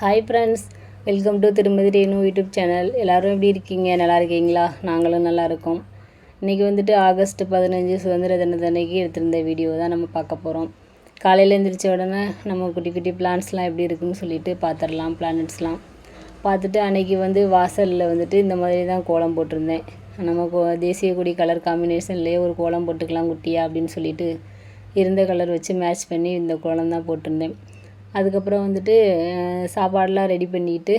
Hi friends welcome to திருமதி Renu YouTube channel எல்லோரும் எப்படி இருக்கீங்க? நல்லா இருக்கீங்களா? நாங்களும் நல்லா இருக்கோம். இன்றைக்கி வந்துட்டு ஆகஸ்ட் பதினஞ்சு சுதந்திர தினத்தன்னைக்கு எடுத்திருந்த வீடியோ தான் நம்ம பார்க்க போகிறோம் காலையில் எழுந்திரிச்ச உடனே நம்ம குட்டி குட்டி பிளான்ஸ்லாம் எப்படி இருக்குன்னு சொல்லிட்டு பார்த்துடலாம் பிளானட்ஸ்லாம் பார்த்துட்டு அன்றைக்கி வந்து வாசலில் வந்துட்டு இந்த மாதிரி தான் கோலம் போட்டிருந்தேன். நம்ம கோ- தேசிய கொடி கலர் காம்பினேஷன்லேயே ஒரு கோலம் போட்டுக்கலாம் குட்டியா அப்படின்னு சொல்லிட்டு இருந்த கலர் வச்சு மேட்ச் பண்ணி இந்த கோலம் தான் போட்டிருந்தேன். அதுக்கப்புறம் வந்துட்டு சாப்பாடெலாம் ரெடி பண்ணிட்டு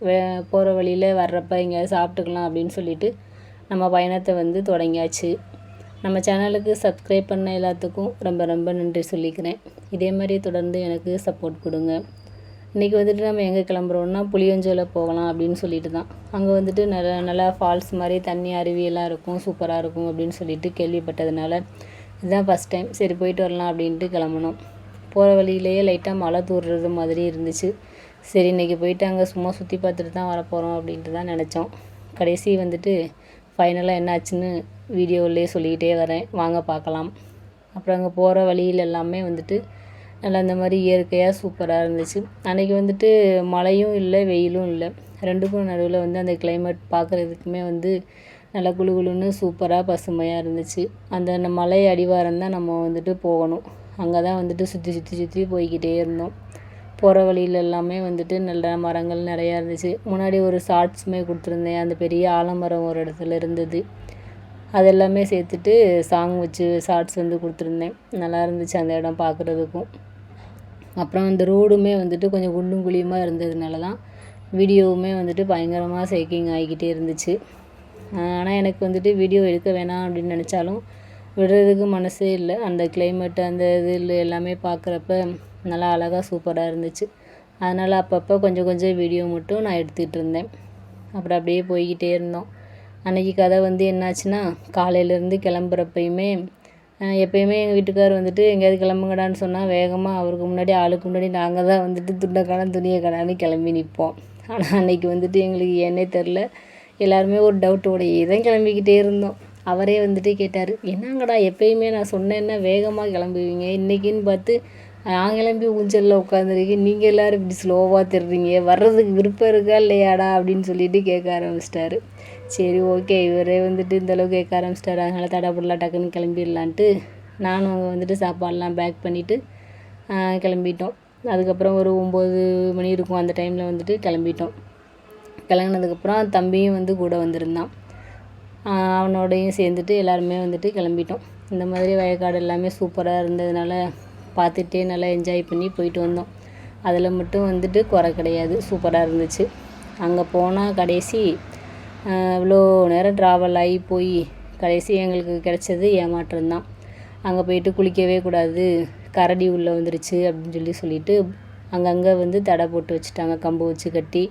வே போகிற வழியில் வர்றப்ப எங்கேயாவது சாப்பிட்டுக்கலாம் அப்படின்னு சொல்லிட்டு நம்ம பயணத்தை வந்து தொடங்கியாச்சு. நம்ம சேனலுக்கு சப்ஸ்கிரைப் பண்ண எல்லாத்துக்கும் ரொம்ப ரொம்ப நன்றி சொல்லிக்கிறேன். இதே மாதிரி தொடர்ந்து எனக்கு சப்போர்ட் கொடுங்க. இன்றைக்கி வந்துட்டு நம்ம எங்கே கிளம்புறோன்னா புளியஞ்சோலை போகலாம் அப்படின்னு சொல்லிட்டு தான். அங்கே வந்துட்டு நல்ல நல்லா ஃபால்ஸ் மாதிரி தண்ணி அருவியெல்லாம் இருக்கும் சூப்பராக இருக்கும் அப்படின்னு சொல்லிட்டு கேள்விப்பட்டதுனால இதுதான் ஃபஸ்ட் டைம் சரி போயிட்டு வரலாம் அப்படின்ட்டு கிளம்புனோம் போகிற வழியிலேயே லைட்டாக மழை தூறுறது மாதிரி இருந்துச்சு. சரி இன்றைக்கி போயிட்டு அங்கே சும்மா சுற்றி பார்த்துட்டு தான் வரப்போகிறோம் அப்படின்ட்டு தான் நினச்சோம். கடைசி வந்துட்டு ஃபைனலாக என்ன ஆச்சுன்னு வீடியோவிலே சொல்லிக்கிட்டே வரேன். வாங்க பார்க்கலாம். அப்புறம் அங்கே போகிற வழியில் எல்லாமே வந்துட்டு நல்லா இந்த மாதிரி இயற்கையாக சூப்பராக இருந்துச்சு. அன்றைக்கி வந்துட்டு மழையும் இல்லை வெயிலும் இல்லை. ரெண்டுக்கும் நடுவில் வந்து அந்த கிளைமேட் பார்க்குறதுக்குமே வந்து நல்லா குளு குளுன்னு சூப்பராக பசுமையாக இருந்துச்சு. அந்த மலை அடிவாரம் தான் நம்ம வந்துட்டு போகணும். அங்கே தான் வந்துட்டு சுற்றி சுற்றி சுற்றி போய்கிட்டே இருந்தோம். போகிற வழியில எல்லாமே வந்துட்டு நல்ல மரங்கள் நிறையா இருந்துச்சு. முன்னாடி ஒரு ஷார்ட்ஸுமே கொடுத்துருந்தேன். அந்த பெரிய ஆலமரம் ஒரு இடத்துல இருந்தது. அதெல்லாமே சேர்த்துட்டு சாங் வச்சு ஷார்ட்ஸ் வந்து கொடுத்துருந்தேன். நல்லா இருந்துச்சு அந்த இடம் பார்க்குறதுக்கும். அப்புறம் அந்த ரோடுமே வந்துட்டு கொஞ்சம் குண்டும் குழியுமா இருந்ததுனால தான் வீடியோவுமே வந்துட்டு பயங்கரமாக சேக்கிங் ஆகிக்கிட்டே இருந்துச்சு. ஆனால் எனக்கு வந்துட்டு வீடியோ எடுக்க வேணாம் அப்படின்னு நினச்சாலும் விடுறதுக்கு மனசே இல்லை. அந்த கிளைமேட்டு அந்த இது எல்லாமே பார்க்குறப்ப நல்லா அழகாக சூப்பராக இருந்துச்சு. அதனால் அப்பப்போ கொஞ்சம் கொஞ்சம் வீடியோ மட்டும் நான் எடுத்துகிட்டு இருந்தேன். அப்புறம் அப்படியே போய்கிட்டே இருந்தோம். அன்றைக்கி கதை வந்து என்னாச்சுன்னா காலையிலேருந்து கிளம்புறப்பயுமே எப்பயுமே எங்கள் வீட்டுக்கார் வந்துட்டு எங்கேயாவது கிளம்புங்கடான்னு சொன்னால் வேகமாக அவருக்கு முன்னாடி ஆளுக்கு முன்னாடி நாங்கள் தான் வந்துட்டு துண்டை கடன் துணியை கடான்னு கிளம்பி நிற்போம் ஆனால் அன்னைக்கு வந்துட்டு எங்களுக்கு ஏன்னே தெரில எல்லாருமே ஒரு டவுட்டோடையே தான் கிளம்பிக்கிட்டே இருந்தோம். அவரே வந்துட்டு கேட்டார் என்னங்கடா எப்பயுமே நான் சொன்னேன்னா வேகமாக கிளம்புவீங்க. இன்றைக்கின்னு பார்த்து நான் கிளம்பி ஊஞ்சலில் உட்காந்துருக்கேன் நீங்கள் எல்லோரும் இப்படி ஸ்லோவாக திருறீங்க. வர்றதுக்கு விருப்பம் இருக்கா இல்லையாடா? அப்படின்னு சொல்லிட்டு கேட்க ஆரம்பிச்சிட்டாரு. சரி ஓகே. இவரே வந்துட்டு இந்த அளவுக்கு கேட்க ஆரம்பிச்சிட்டாரு. அதனால் தடப்படலாம் டக்குன்னு கிளம்பிடலான்ட்டு நானும் அங்கே வந்துட்டு சாப்பாடெலாம் பேக் பண்ணிவிட்டு கிளம்பிட்டோம். அதுக்கப்புறம் ஒரு ஒம்பது மணி இருக்கும் அந்த டைமில் வந்துட்டு கிளம்பிட்டோம். கிளம்புனதுக்கப்புறம் தம்பியும் வந்து கூட வந்திருந்தான். அவனோடையும் சேர்ந்துட்டு எல்லாருமே வந்துட்டு கிளம்பிட்டோம். இந்த மாதிரி வயக்காடு எல்லாமே சூப்பராக இருந்ததுனால பார்த்துட்டே நல்லா என்ஜாய் பண்ணி போயிட்டு வந்தோம். அதில் மட்டும் வந்துட்டு குறை கிடையாது சூப்பராக இருந்துச்சு. அங்கே போனால் கடைசி இவ்வளோ நேரம் ட்ராவல் ஆகி போய் கடைசி எங்களுக்கு கிடைச்சது ஏமாற்றம்தான் அங்கே போயிட்டு குளிக்கவே கூடாது கரடி உள்ளே வந்துருச்சு அப்படின்னு சொல்லி சொல்லிட்டு அங்கங்கே வந்து தடை போட்டு வச்சுட்டாங்க கம்பு வச்சு கட்டி.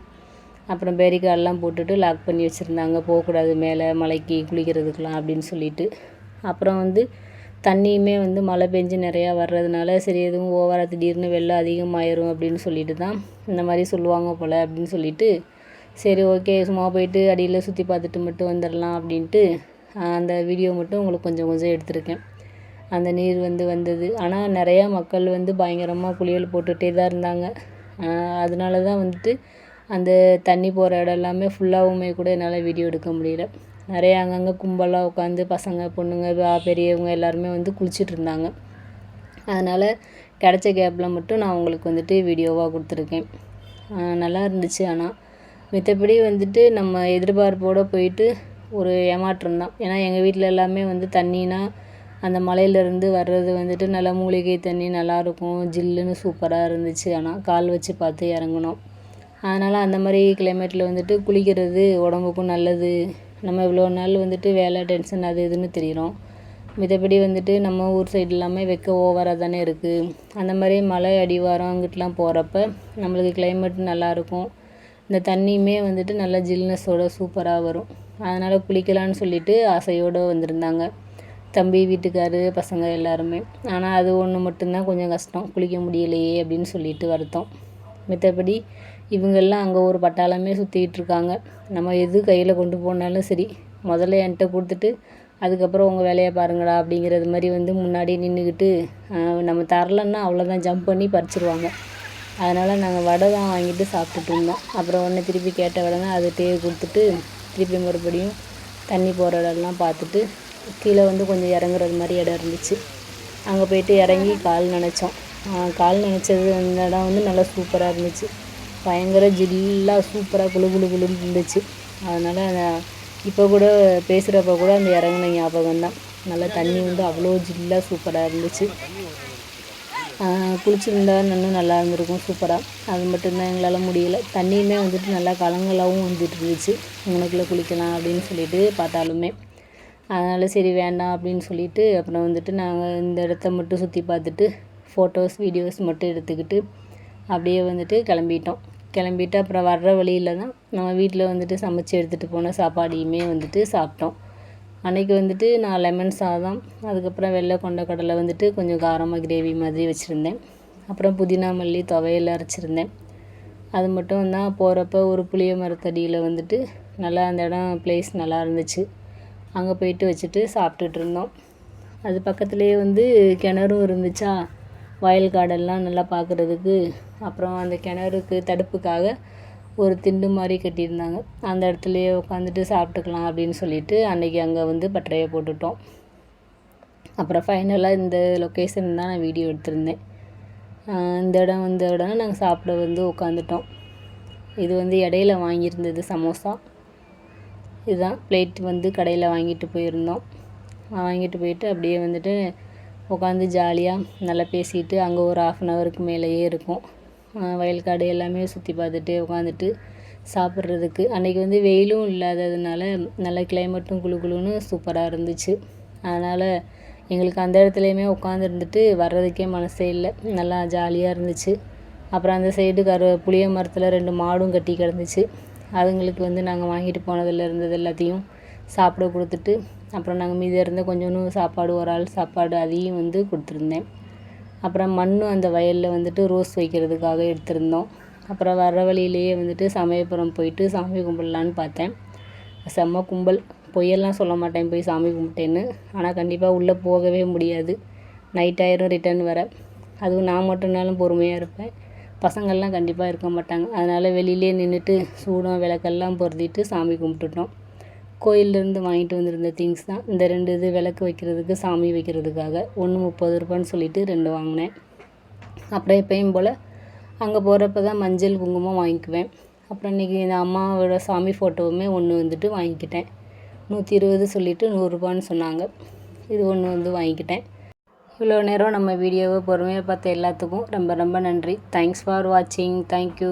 அப்புறம் பேரிகார்டெலாம் போட்டுட்டு லாக் பண்ணி வச்சுருந்தாங்க. போகக்கூடாது மேலே மலைக்கு குளிக்கிறதுக்கெலாம் அப்படின்னு சொல்லிட்டு. அப்புறம் வந்து தண்ணியுமே வந்து மழை பெஞ்சு நிறையா வர்றதுனால சரி எதுவும் ஓவராக திடீர்னு வெள்ளம் அதிகமாயிரும் அப்படின்னு சொல்லிட்டு தான் இந்த மாதிரி சொல்லுவாங்க போல் அப்படின்னு சொல்லிட்டு சரி ஓகே சும்மா போயிட்டு அடியில் சுற்றி பார்த்துட்டு மட்டும் வந்துடலாம் அப்படின்ட்டு அந்த வீடியோ மட்டும் உங்களுக்கு கொஞ்சம் கொஞ்சம் எடுத்திருக்கேன். அந்த நீர் வந்து வந்தது. ஆனால் நிறையா மக்கள் வந்து பயங்கரமாக குளியல் போட்டுகிட்டே தான் இருந்தாங்க. அதனால தான் வந்துட்டு அந்த தண்ணி போகிற இடம் எல்லாமே ஃபுல்லாகவுமே கூட என்னால் வீடியோ எடுக்க முடியல. நிறைய அங்கங்கே கும்பலாக உட்காந்து பசங்க பொண்ணுங்க பெரியவங்க எல்லாருமே வந்து குளிச்சுட்டு இருந்தாங்க. அதனால் கிடச்ச கேப்பில் மட்டும் நான் உங்களுக்கு வந்துட்டு வீடியோவாக கொடுத்துருக்கேன். நல்லா இருந்துச்சு ஆனால் மித்தபடி வந்துட்டு நம்ம எதிர்பார்ப்போடு போயிட்டு ஒரு ஏமாற்றம் தான். ஏன்னா எங்கள் வீட்டில் எல்லாமே வந்து தண்ணினா அந்த மலையிலேருந்து வர்றது வந்துட்டு நல்லா மூலிகை தண்ணி நல்லாயிருக்கும் ஜில்லுன்னு சூப்பராக இருந்துச்சு ஆனால் கால் வச்சு பார்த்து இறங்குனோம். அதனால் அந்த மாதிரி கிளைமேட்டில் வந்துட்டு குளிக்கிறது உடம்புக்கும் நல்லது. நம்ம இவ்வளோ நாள் வந்துட்டு வேலை டென்ஷன் அது இதுன்னு தெரியிறோம். மத்தபடி வந்துட்டு நம்ம ஊர் சைடு எல்லாமே வெக்க ஓவராக தானே இருக்குது அந்த மாதிரி மலை அடிவாரம் அங்கிட்டலாம் போகிறப்ப நம்மளுக்கு கிளைமேட் நல்லாயிருக்கும் இந்த தண்ணியுமே வந்துட்டு நல்லா ஜில்னஸோட சூப்பராக வரும். அதனால் குளிக்கலான்னு சொல்லிட்டு ஆசையோடு வந்திருந்தாங்க. தம்பி வீட்டுக்காரு பசங்க எல்லாருமே. ஆனால் அது ஒன்று மட்டும்தான் கொஞ்சம் கஷ்டம். குளிக்க முடியலையே அப்படின்னு சொல்லிட்டு வருத்தம். மித்தபடி இவங்கெல்லாம் அங்கே ஒரு பட்டாளமே சுற்றிக்கிட்டு இருக்காங்க. நம்ம எது கையில் கொண்டு போனாலும் சரி முதல்ல என்கிட்ட கொடுத்துட்டு அதுக்கப்புறம் உங்கள் வேலையை பாருங்கடா அப்படிங்கிறது மாதிரி வந்து முன்னாடி நின்றுக்கிட்டு நம்ம தரலன்னா அவ்வளோதான் ஜம்ப் பண்ணி பறிச்சிருவாங்க. அதனால் நாங்கள் வடை தான் வாங்கிட்டு சாப்பிட்டுட்டு இருந்தோம். அப்புறம் ஒன்று திருப்பி கேட்ட உடனே அதுகிட்டே கொடுத்துட்டு திருப்பி மறுபடியும் தண்ணி போகிற இடம்லாம் பார்த்துட்டு கீழே வந்து கொஞ்சம் இறங்குறது மாதிரி இடம் இருந்துச்சு. அங்கே போயிட்டு இறங்கி கால் நினச்சோம். கால் நனைச்சது அந்த இடம் வந்து நல்லா சூப்பராக இருந்துச்சு. பயங்கர ஜில்லாக சூப்பராக குளு குளு குளுன்னு இருந்துச்சு. அதனால் இப்போ கூட பேசுகிறப்ப கூட அந்த இறங்குன ஞாபகம் தான். நல்லா தண்ணி வந்து அவ்வளோ ஜில்லாக சூப்பராக இருந்துச்சு. குளிச்சிருந்தா இன்னும் நல்லா இருந்திருக்கும் சூப்பராக அது மட்டும்தான் எங்களால் முடியல. தண்ணியுமே வந்துட்டு நல்லா கலங்களாகவும் வந்துட்டு இருந்துச்சு. உனக்குள்ளே குளிக்கலாம் அப்படின்னு சொல்லிட்டு பார்த்தாலுமே. அதனால் சரி வேண்டாம் அப்படின்னு சொல்லிட்டு அப்புறம் வந்துட்டு நாங்கள் இந்த இடத்த மட்டும் சுற்றி பார்த்துட்டு ஃபோட்டோஸ் வீடியோஸ் மட்டும் எடுத்துக்கிட்டு அப்படியே வந்துட்டு கிளம்பிட்டோம். கிளம்பிட்டு அப்புறம் வர்ற வழியில் தான் நம்ம வீட்டில் வந்துட்டு சமைச்சி எடுத்துகிட்டு போன சாப்பாடையுமே வந்துட்டு சாப்பிட்டோம். அன்றைக்கி வந்துட்டு நான் லெமன் சாதம் அதுக்கப்புறம் வெள்ளை கொண்ட கடலை வந்துட்டு கொஞ்சம் காரமாக கிரேவி மாதிரி வச்சுருந்தேன். அப்புறம் புதினா மல்லி துவையல் அரைச்சிருந்தேன். அது மட்டும் தான் போகிறப்ப ஒரு புளிய மரத்தடியில் வந்துட்டு நல்லா அந்த இடம் ப்ளேஸ் நல்லா இருந்துச்சு. அங்கே போயிட்டு வச்சுட்டு சாப்பிட்டுட்டு இருந்தோம். அது பக்கத்துலேயே வந்து கிணறும் இருந்துச்சா? வயல் காடெல்லாம் நல்லா பார்க்குறதுக்கு அப்புறம் அந்த கிணறுக்கு தடுப்புக்காக ஒரு திண்டு மாதிரி கட்டியிருந்தாங்க. அந்த இடத்துலையே உட்காந்துட்டு சாப்பிட்டுக்கலாம் அப்படின்னு சொல்லிட்டு அன்றைக்கி அங்கே வந்து பட்டறையை போட்டுட்டோம். அப்புறம் ஃபைனலாக இந்த லொக்கேஷன் தான் நான் வீடியோ எடுத்திருந்தேன். இந்த இடம் இந்த இடம் நாங்கள் சாப்பிட வந்து உட்காந்துட்டோம் இது வந்து இடையில வாங்கியிருந்தது சமோசா. இதுதான் பிளேட் வந்து கடையில் வாங்கிட்டு போயிருந்தோம். வாங்கிட்டு போயிட்டு அப்படியே வந்துட்டு உட்காந்து ஜாலியாக நல்லா பேசிட்டு அங்கே ஒரு ஆஃப் அன் ஹவருக்கு மேலேயே இருக்கும். வயல்காடு எல்லாமே சுற்றி பார்த்துட்டு உட்காந்துட்டு சாப்பிட்றதுக்கு. அன்றைக்கி வந்து வெயிலும் இல்லாததுனால நல்ல கிளைமேட்டும் குளு குளுன்னு சூப்பராக இருந்துச்சு. அதனால் எங்களுக்கு அந்த இடத்துலையுமே உட்காந்துருந்துட்டு வர்றதுக்கே மனசே இல்லை. நல்லா ஜாலியாக இருந்துச்சு. அப்புறம் அந்த சைடு கரு புளிய மரத்தில் ரெண்டு மாடும் கட்டி கிடந்துச்சு. அதுங்களுக்கு வந்து நாங்கள் வாங்கிட்டு போனதில் இருந்தது எல்லாத்தையும் சாப்பிட கொடுத்துட்டு அப்புறம் நாங்கள் மீதி இருந்த கொஞ்சோண்டு சாப்பாடு ஒரு ஆள் சாப்பாடு அதையும் வந்து கொடுத்துருந்தேன். அப்புறம் மண்ணும் அந்த வயலில் வந்துட்டு ரோஸ் வைக்கிறதுக்காக எடுத்திருந்தோம். அப்புறம் வர வழியிலேயே வந்துட்டு சமயபுரம் போயிட்டு சாமி கும்பிட்லான்னு பார்த்தேன். செம்ம கும்பல். பொய்யெல்லாம் சொல்ல மாட்டேன் போய் சாமி கும்பிட்டேன்னு. ஆனால் கண்டிப்பாக உள்ளே போகவே முடியாது. நைட் ஆயிரும் ரிட்டர்ன் வர. அதுவும் நான் மட்டும்னாலும் பொறுமையாக இருப்பேன். பசங்கள்லாம் கண்டிப்பாக இருக்க மாட்டாங்க. அதனால் வெளியிலே நின்றுட்டு சூடம் விளக்கெல்லாம் பொருத்திட்டு சாமி கும்பிட்டுட்டோம். கோயிலேருந்து வாங்கிட்டு வந்திருந்த திங்ஸ் தான். இந்த ரெண்டு இது விளக்கு வைக்கிறதுக்கு சாமி வைக்கிறதுக்காக. ஒன்று முப்பது ரூபான்னு சொல்லிட்டு ரெண்டு வாங்கினேன். அப்புறம் எப்பயும் போல் அங்கே போகிறப்ப தான் மஞ்சள் குங்குமம் வாங்கிக்குவேன். அப்புறம் இன்றைக்கி இந்த அம்மாவோட சாமி ஃபோட்டோவுமே ஒன்று வந்துட்டு வாங்கிக்கிட்டேன். நூற்றி இருபது சொல்லிவிட்டு நூறுரூபான்னு சொன்னாங்க. இது ஒன்று வந்து வாங்கிக்கிட்டேன். இவ்வளோ நேரம் நம்ம வீடியோவை பொறுமையாக பார்த்த எல்லாத்துக்கும் ரொம்ப ரொம்ப நன்றி. தேங்க்ஸ் ஃபார் வாட்சிங் தேங்க்யூ